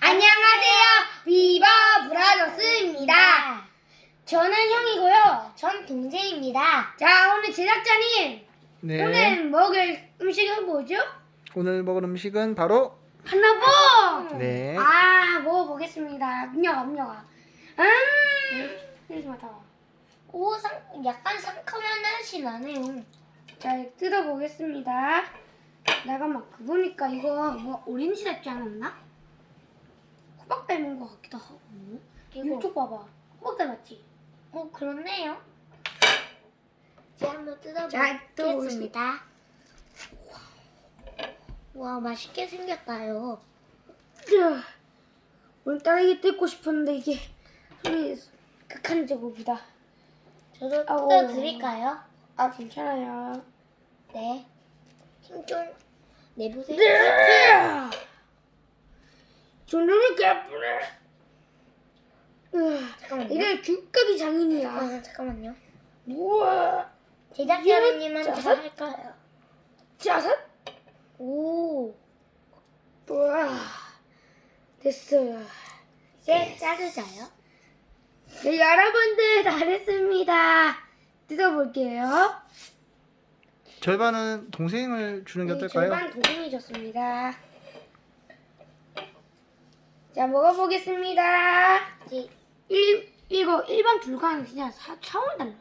안녕하세요. 비버 브라더스입니다. 저는 형이고요. 전 동생입니다. 자, 오늘 제작자님, 네. 오늘 먹을 음식은 뭐죠? 오늘 먹을 음식은 바로 한라봉! 네. 아, 먹어보겠습니다. 민혁아, 민혁아. 음, 냄새 맡아. 오, 상, 약간 상큼한 맛이 나네요. 자, 뜯어보겠습니다. 내가 막 그 보니까 이거 뭐 오렌지 같지 않았나? 호박 닮은 것 같기도 하고. 이거, 이쪽 봐봐. 호박 닮았지? 어, 그렇네요. 이제 한번 자, 뜯어보겠습니다. 와, 맛있게 생겼다요. 으아, 오늘따라 이게 뜯고 싶었는데 이게 손이 극한 제곱이다. 저도 아우. 뜯어드릴까요? 아 괜찮아요. 네. 힘 좀 내보세요. 으아, 존중이 개뿔해. 으아, 잠깐만요. 이게 귤값이 장인이야. 아, 잠깐만요. 우와, 제작자님한테 짜서? 할까요? 짜섯? 오, 우와, 됐어요. 이제 자르자요. 네, 여러분들 다 됐습니다. 뜯어볼게요. 절반은 동생을 주는 게 네, 어떨까요? 절반 동생이 줬습니다. 자, 먹어보겠습니다. 이제, 일, 이거 일반 불가는 그냥 사, 차원 달러.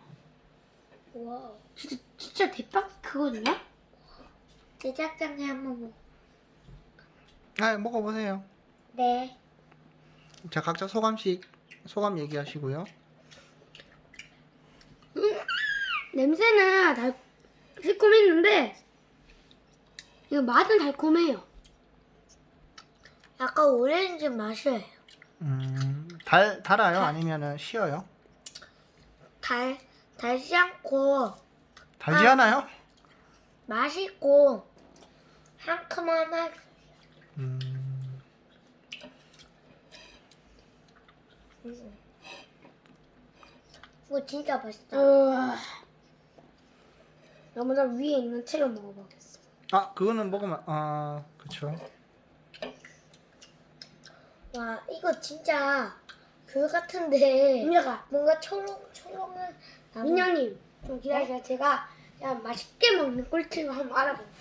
와. 진짜, 진짜 대박 크거든요? 제작자님 한번 먹. 아, 먹어보세요. 네. 자, 각자 소감씩 소감 얘기하시고요. 냄새는 달, 새콤했는데, 이거 맛은 달콤해요. 약간 오렌지 맛이에요. 음, 달 달아요? 아니면은 쉬어요? 달, 달지 않고, 달지 아. 않아요? 맛있고, 상큼한 맛. 음, 이거 진짜 맛있다. 어, 나보다 위에 있는 채로 먹어보겠어. 아, 그거는 먹으면 아, 그렇죠. 와, 이거 진짜 귤 같은데, 민혁아, 뭔가 초롱초롱한. 나무- 민혁님, 좀 기다리세요. 제가 그냥 맛있게 먹는 꿀팁을 한번 알아볼게요.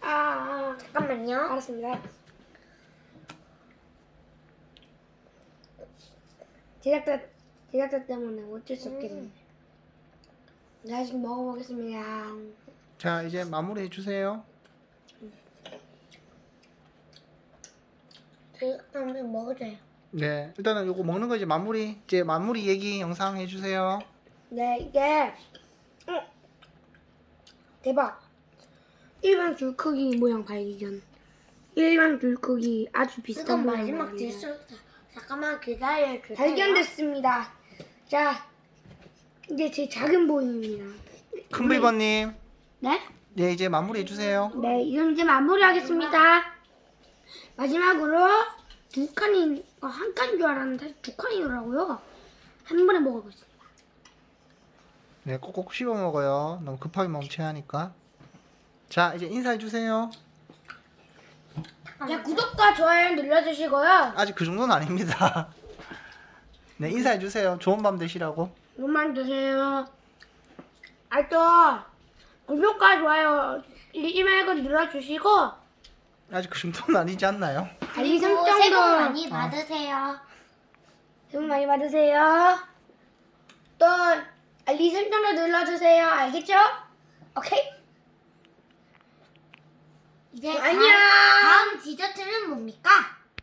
아, 아, 잠깐만요. 알았습니다. 제작자, 제작자 때문에 어쩔 수 없겠네. 음. 자, 지금 먹어보겠습니다. 자, 이제 마무리해 주세요. 제작자님 먹어줘요. 네, 일단은 요거 먹는 거 이제 마무리 이제 마무리 얘기 영상 해 주세요. 네, 이게 어, 대박. 일반 귤 크기 모양 발견. 일반 귤 크기 아주 비슷한 이건 모양 마지막 발견. 디스. 잠깐만 기다려 주세요. 발견됐습니다. 자, 이제 제 작은 보입니다. 큰 비버님, 네? 네 이제 마무리 해 주세요. 네, 이건 이제 마무리하겠습니다. 마지막으로 두 칸이 어, 한 칸인 줄 알았는데 사실 두 칸이더라고요. 한 번에 먹어보겠습니다. 네, 꼭꼭 씹어 먹어요. 너무 급하게 멈춰야 하니까. 자, 이제 인사해 주세요. 자, 구독과 좋아요 눌러주시고요. 아직 그 정도는 아닙니다. 네, 인사해 주세요. 좋은 밤 되시라고. 이것만 드세요. 아, 또 구독과 좋아요 잊지 말고 눌러주시고 아직 그 정도는 아니지 않나요? 그리고 설정도 새해 복 많이 어. 받으세요. 새해 복 많이 받으세요. 또 알림 설정도 눌러주세요. 알겠죠? 오케이? 이제 안녕. 다음, 다음 디저트는 뭡니까?